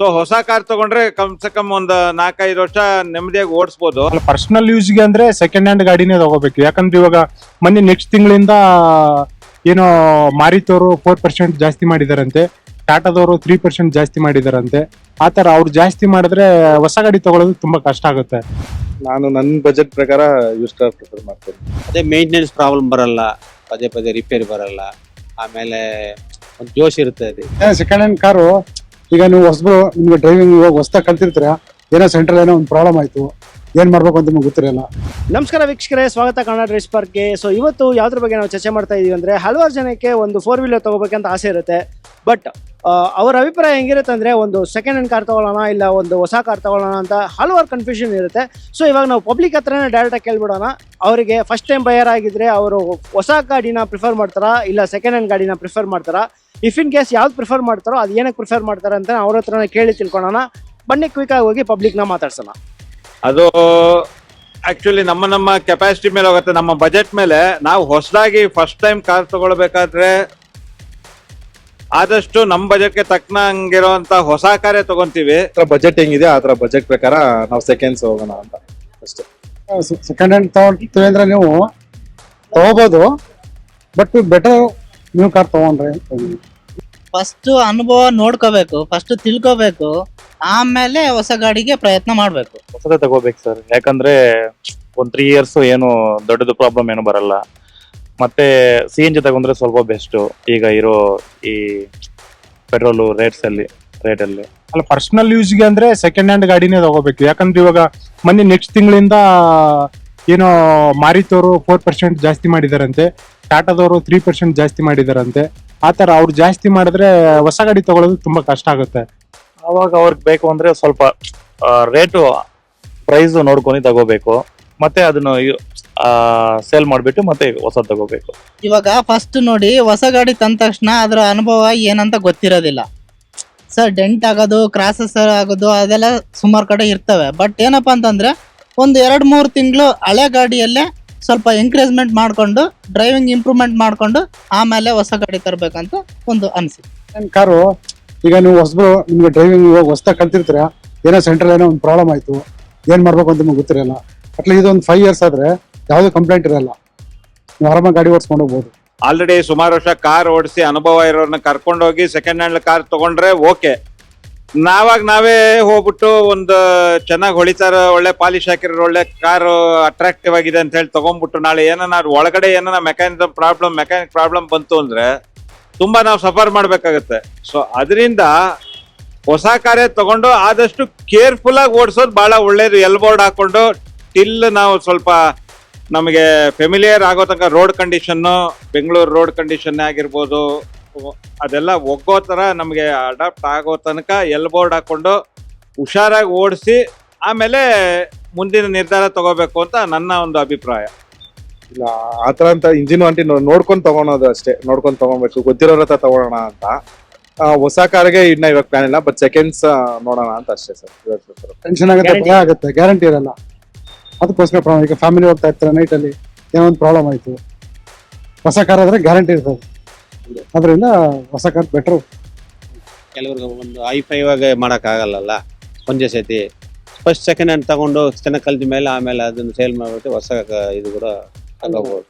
So ಹೊಸ car ತಗೊಂಡ್ರೆ come ಸೆ ಕಮ್ ಒಂದ್ ನಾಲ್ಕೈದು ವರ್ಷ ನೆಮ್ಮದಿಯಾಗಿ ಓಡಿಸಬಹುದು ಅಲ್ಲ ಪರ್ಸನಲ್ ಯೂಸ್ಗೆ ಅಂದ್ರೆ ಸೆಕೆಂಡ್ ಹ್ಯಾಂಡ್ ಗಾಡಿನೇ ತಗೋಬೇಕು. ಯಾಕಂದ್ರೆ ಇವಾಗ ಮೊನ್ನೆ ನೆಕ್ಸ್ಟ್ ತಿಂಗಳಿಂದ ಏನೋ ಮಾರಿತವರು ಫೋರ್ ಪರ್ಸೆಂಟ್ ಜಾಸ್ತಿ ಮಾಡಿದಾರಂತೆ ಟಾಟಾದವರು ತ್ರೀ ಪರ್ಸೆಂಟ್ ಜಾಸ್ತಿ ಮಾಡಿದಾರಂತೆ. ಆ ತರ ಅವ್ರು ಜಾಸ್ತಿ ಮಾಡಿದ್ರೆ ಹೊಸ ಗಾಡಿ ತಗೊಳ್ಳೋದು ತುಂಬಾ ಕಷ್ಟ ಆಗುತ್ತೆ. ನಾನು ನನ್ನ ಬಜೆಟ್ ಪ್ರಕಾರ ಯೂಸ್ ಕಾರ್ ಪ್ರಿಫರ್ ಮಾಡ್ತೀನಿ. ಅದೇ ಮೇಂಟೆನೆನ್ಸ್ ಪ್ರಾಬ್ಲಮ್ ಬರಲ್ಲ ಪದೇ ಪದೇ ರಿಪೇರಿ ಬರಲ್ಲ ಆಮೇಲೆ ಒಂದು ಜೋಶ್ ಇರುತ್ತೆ ಅದು. ಸೆಕೆಂಡ್ ಹ್ಯಾಂಡ್ ಕಾರು ಈಗ ನೀವು ಹೊಸಬ್ರು, ನಿಮ್ಗೆ ಡ್ರೈವಿಂಗ್ ಇವಾಗ ಹೊಸ್ದಾಗಿ ಕಲ್ತಿರ್ತೀರಾ? ಏನೋ ಸೆಂಟ್ರಲ್ ಏನೋ ಒಂದು ಪ್ರಾಬ್ಲಮ್ ಆಯ್ತು. ಏನು ಮಾಡ್ಬೇಕು ಅಂತ ನಿಮ್ಗೆ ಗೊತ್ತಿರಲ್ಲ ನಮಸ್ಕಾರ ವೀಕ್ಷಕರೇ, ಸ್ವಾಗತ ಕನ್ನಡ ರೇಸ್ ಪಾರ್ಕ್ಗೆ ಸೊ ಇವತ್ತು ಯಾವ್ದ್ರ ಬಗ್ಗೆ ನಾವು ಚರ್ಚೆ ಮಾಡ್ತಾ ಇದೀವಿ ಅಂದ್ರೆ ಹಲವಾರು ಜನಕ್ಕೆ ಒಂದು ಫೋರ್ ವೀಲರ್ ತಗೋಬೇಕಂತ ಆಸೆ ಇರುತ್ತೆ. ಬಟ್ ಅವರ ಅಭಿಪ್ರಾಯ ಹೆಂಗಿರುತ್ತೆ ಅಂದರೆ ಒಂದು ಸೆಕೆಂಡ್ ಹ್ಯಾಂಡ್ ಕಾರ್ ತೊಗೊಳ್ಳೋಣ ಇಲ್ಲ ಒಂದು ಹೊಸ ಕಾರ್ ತೊಗೊಳ್ಳೋಣ ಅಂತ ಹಲವಾರು ಕನ್ಫ್ಯೂಷನ್ ಇರುತ್ತೆ. ಸೊ ಇವಾಗ ನಾವು ಪಬ್ಲಿಕ್ ಹತ್ರನೇ ಡೈರೆಕ್ಟಾಗಿ ಕೇಳ್ಬಿಡೋಣ. ಅವರಿಗೆ ಫಸ್ಟ್ ಟೈಮ್ ಬಯರ್ ಆಗಿದ್ರೆ ಅವರು ಹೊಸ ಗಾಡಿನ ಪ್ರಿಫರ್ ಮಾಡ್ತಾರಾ? ಇಲ್ಲ ಸೆಕೆಂಡ್ ಹ್ಯಾಂಡ್ ಗಾಡಿನ ಪ್ರಿಫರ್ ಮಾಡ್ತಾರಾ? ಇಫ್ ಇನ್ ಕೇಸ್ ಯಾವ್ದು ಪ್ರಿಫರ್ ಮಾಡ್ತಾರೋ, ಅದು ಏನಕ್ಕೆ ಪ್ರಿಫರ್ ಮಾಡ್ತಾರೆ ಅಂತ ಅವ್ರ ಹತ್ರನೇ ಕೇಳಿ ತಿಳ್ಕೊಳ್ಳೋಣ ಬನ್ನಿ ಕ್ವಿಕ್ ಆಗಿ ಹೋಗಿ ಪಬ್ಲಿಕ್ನ ಮಾತಾಡ್ಸೋಣ. ಅದು ಆಕ್ಚುಲಿ ನಮ್ಮ ನಮ್ಮ ಕೆಪಾಸಿಟಿ ಮೇಲೆ ಹೋಗುತ್ತೆ. ನಮ್ಮ ಬಜೆಟ್ ಮೇಲೆ ನಾವು ಹೊಸದಾಗಿ ಫಸ್ಟ್ ಟೈಮ್ ಕಾರ್ ತಗೊಳ್ಬೇಕಾದ್ರೆ ಆದಷ್ಟು ನಮ್ಮ ಬಜೆಟ್ಗೆ ತಕ್ಕನಂಗಿರುವಂತ ಹೊಸ ಕಾರೇ ತಗೊಂತೀವಿ. ಬಜೆಟ್ ಹೆಂಗಿದೆ ಆ ತರ ಬಜೆಟ್ ಪ್ರಕಾರ ನಾವು ಸೆಕೆಂಡ್ಸ್ ಹೋಗೋಣ ಅಂತ. ಅಷ್ಟೇ. ಸೆಕೆಂಡ್ ಹ್ಯಾಂಡ್ ತಗೊಳ್ತೀವಿ ಅಂದ್ರೆ ನೀವು ತಗೋಬಹುದು ಬಟ್ ಬೆಟರ್ ನೀವು ಕಾರ್ ತಗೊಂಡ್ರೆ ಫಸ್ಟ್ ಅನುಭವ ನೋಡ್ಕೋಬೇಕು ಫಸ್ಟ್ ತಿಳ್ಕೋಬೇಕು ಆಮೇಲೆ ಹೊಸ ಗಾಡಿಗೆ ಪ್ರಯತ್ನ ಮಾಡ್ಬೇಕು. ಹೊಸದೇ ತಗೋಬೇಕು ಸರ್. ಯಾಕಂದ್ರೆ ಒಂದ್ ತ್ರೀ ಇಯರ್ಸ್ ಏನು ದೊಡ್ಡದು ಪ್ರಾಬ್ಲಮ್ ಏನು ಬರಲ್ಲ. ಮತ್ತೆ ಸಿ ಎನ್ ಜಿ ತಗೊಂಡ್ರೆ ಸ್ವಲ್ಪ ಬೆಸ್ಟ್ ಈಗ ಇರೋ ಈ ಪೆಟ್ರೋಲು ರೇಟ್ಸ್ ಅಲ್ಲಿ ರೇಟ್ ಅಲ್ಲಿ. ಅಲ್ಲ ಪರ್ಸನಲ್ ಯೂಸ್ಗೆ ಅಂದ್ರೆ ಸೆಕೆಂಡ್ ಹ್ಯಾಂಡ್ ಗಾಡಿನೇ ತಗೋಬೇಕು. ಯಾಕಂದ್ರೆ ಇವಾಗ ಮೊನ್ನೆ ನೆಕ್ಸ್ಟ್ ತಿಂಗಳಿಂದ ಏನೋ ಮಾರಿತವರು ಫೋರ್ ಪರ್ಸೆಂಟ್ ಜಾಸ್ತಿ ಮಾಡಿದಾರಂತೆ ಟಾಟಾದವರು ತ್ರೀ ಪರ್ಸೆಂಟ್ ಜಾಸ್ತಿ ಮಾಡಿದಾರಂತೆ. ಆ ತರ ಅವ್ರು ಜಾಸ್ತಿ ಮಾಡಿದ್ರೆ ಹೊಸ ಗಾಡಿ ತಗೊಳ್ಳೋದು ತುಂಬಾ ಕಷ್ಟ ಆಗುತ್ತೆ. ಅವಾಗ ಅವ್ರಿಗೆ ಬೇಕು ಅಂದ್ರೆ ಸ್ವಲ್ಪ ರೇಟು ಪ್ರೈಸ್ ನೋಡ್ಕೊಂಡು ತಗೋಬೇಕು. ಮತ್ತೆ ಅದನ್ನು ಸೇಲ್ ಮಾಡಿಬಿಟ್ಟು ಮತ್ತೆ ಹೊಸ ತಗೋಬೇಕು. ಇವಾಗ ಫಸ್ಟ್ ನೋಡಿ ಹೊಸ ಗಾಡಿ ತಂದ ತಕ್ಷಣ ಅದರ ಅನುಭವ ಏನಂತ ಗೊತ್ತಿರೋದಿಲ್ಲ. ಸರ್ ಡೆಂಟ್ ಆಗೋದು ಕ್ರಾಸಸ್ ಆಗೋದು ಅದೆಲ್ಲ ಸುಮಾರು ಕಡೆ ಇರ್ತವೆ. ಬಟ್ ಏನಪ್ಪ ಅಂತಂದ್ರೆ ಒಂದು ಎರಡು ಮೂರು ತಿಂಗಳು ಹಳೆ ಗಾಡಿಯಲ್ಲೇ ಸ್ವಲ್ಪ ಎಂಕರೇಜ್ಮೆಂಟ್ ಮಾಡ್ಕೊಂಡು ಡ್ರೈವಿಂಗ್ ಇಂಪ್ರೂವ್ಮೆಂಟ್ ಮಾಡ್ಕೊಂಡು ಆಮೇಲೆ ಹೊಸ ಗಾಡಿ ತರಬೇಕಂತ ಒಂದು ಅನಿಸಿಕೆ ಕಾರು ಈಗ ನೀವು ಹೊಸಬ್ರು ನಿಮಗೆ ಡ್ರೈವಿಂಗ್ ಇವಾಗ ಹೊಸ್ದಾಗ ಕಲ್ತಿರ್ತೀರ? ಏನೋ ಸೆಂಟ್ರಲ್ ಏನೋ ಒಂದು ಪ್ರಾಬ್ಲಮ್ ಆಯ್ತು. ಏನು ಮಾಡಬೇಕು ಅಂತ ನಿಮಗೆ ಗೊತ್ತಿರಲ್ಲ. ಅಟ್ಲೀಸ್ಟ್ ಇದೊಂದು ಫೈವ್ ಇಯರ್ಸ್ ಆದ್ರೆ ಯಾವುದೇ ಕಂಪ್ಲೇಂಟ್ ಇರಲ್ಲ. ನೀವು ಆರಾಮಾಗಿ ಗಾಡಿ ಓಡಿಸ್ಕೊಂಡು ಹೋಗ್ಬೋದು. ಆಲ್ರೆಡಿ ಸುಮಾರು ವರ್ಷ ಕಾರ್ ಓಡಿಸಿ ಅನುಭವ ಇರೋರ್ನ ಕರ್ಕೊಂಡೋಗಿ ಸೆಕೆಂಡ್ ಹ್ಯಾಂಡ್ ಕಾರ್ ತಗೊಂಡ್ರೆ ಓಕೆ ನಾವಾಗ ನಾವೇ ಹೋಗ್ಬಿಟ್ಟು ಒಂದು ಚೆನ್ನಾಗಿ ಹೊಳಿತಾರ ಒಳ್ಳೆ ಪಾಲಿಶ್ ಹಾಕಿರೋ ಒಳ್ಳೆ ಕಾರು ಅಟ್ರಾಕ್ಟಿವ್ ಆಗಿದೆ ಅಂತ ಹೇಳಿ ತಗೊಂಡ್ಬಿಟ್ಟು ನಾಳೆ ಅದ್ ಒಳಗಡೆ ಏನನ್ನ ಮೆಕ್ಯಾನಿಸಮ್ ಪ್ರಾಬ್ಲಮ್ ಮೆಕ್ಯಾನಿಕ್ ಪ್ರಾಬ್ಲಮ್ ಬಂತು ಅಂದ್ರೆ ತುಂಬಾ ನಾವು ಸಫರ್ ಮಾಡ್ಬೇಕಾಗತ್ತೆ. ಸೊ ಅದರಿಂದ ಹೊಸ ಕಾರೇ ತಗೊಂಡು ಆದಷ್ಟು ಕೇರ್ಫುಲ್ ಆಗಿ ಓಡಿಸೋದು ಬಹಳ ಒಳ್ಳೇದು. ಎಲ್ ಬೋರ್ಡ್ ಹಾಕೊಂಡು ಟಿಲ್ ನಾವು ಸ್ವಲ್ಪ ನಮಗೆ ಫೆಮಿಲಿಯರ್ ಆಗೋ ತನಕ road condition Bengaluru road condition ಆಗಿರ್ಬೋದು ಅದೆಲ್ಲ ಒಗ್ಗೋ ಥರ ನಮಗೆ ಅಡಾಪ್ಟ್ ಆಗೋ ತನಕ ಎಲ್ ಬೋರ್ಡ್ ಹಾಕೊಂಡು ಹುಷಾರಾಗಿ ಓಡಿಸಿ ಆಮೇಲೆ ಮುಂದಿನ ನಿರ್ಧಾರ ತಗೋಬೇಕು ಅಂತ ನನ್ನ ಒಂದು ಅಭಿಪ್ರಾಯ. ಇಲ್ಲ ಆ ಥರ ಅಂತ ಇಂಜಿನ್ ಅಂಟಿ ನೋಡ್ಕೊಂಡು ತಗೊಳೋದು ಅಷ್ಟೇ ನೋಡ್ಕೊಂಡು ತಗೊಬೇಕು ಗೊತ್ತಿರೋರ ಹತ್ರ ತಗೊಳೋಣ ಅಂತ. ಆ, ಹೊಸ ಕಾರ್ಗೆ ಇನ್ನ ಇವಾಗ ಪ್ಲಾನ್ ಇಲ್ಲ ಬಟ್ ಸೆಕೆಂಡ್ಸ್ ನೋಡೋಣ ಅಂತ ಅಷ್ಟೇ ಸರ್. ಟೆನ್ಷನ್ ಆಗುತ್ತೆ ಭಯ ಆಗುತ್ತೆ ಗ್ಯಾರಂಟಿ ಇರಲ್ಲ. ಅದಕ್ಕೋಸ್ಕರ ಪ್ರಾಬ್ಲಮ್ ಈಗ ಫ್ಯಾಮಿಲಿ ಹೋಗ್ತಾ ಇರ್ತಾರೆ ನೈಟಲ್ಲಿ ಏನೋ ಒಂದು ಪ್ರಾಬ್ಲಮ್ ಆಯಿತು. ಹೊಸ ಕಾರ್ ಆದರೆ ಗ್ಯಾರಂಟಿ ಇರ್ತದೆ. ಅದರಿಂದ ಹೊಸ ಕಾರ್ ಬೆಟ್ರು ಕೆಲವ್ರಿಗೆ ಒಂದು ಐ ಫೈವ್ ಆಗಿ ಮಾಡೋಕ್ಕಾಗಲ್ಲಲ್ಲ? ಒಂದೇ ಸತಿ ಫಸ್ಟ್ ಸೆಕೆಂಡ್ ಹ್ಯಾಂಡ್ ತಗೊಂಡು ಚೆನ್ನಾಗಿ ಕಲ್ತ ಮೇಲೆ ಆಮೇಲೆ ಅದನ್ನು ಸೇಲ್ ಮಾಡಿಬಿಟ್ಟು ಹೊಸ ಇದು ಕೂಡ ತಗೋಬಹುದು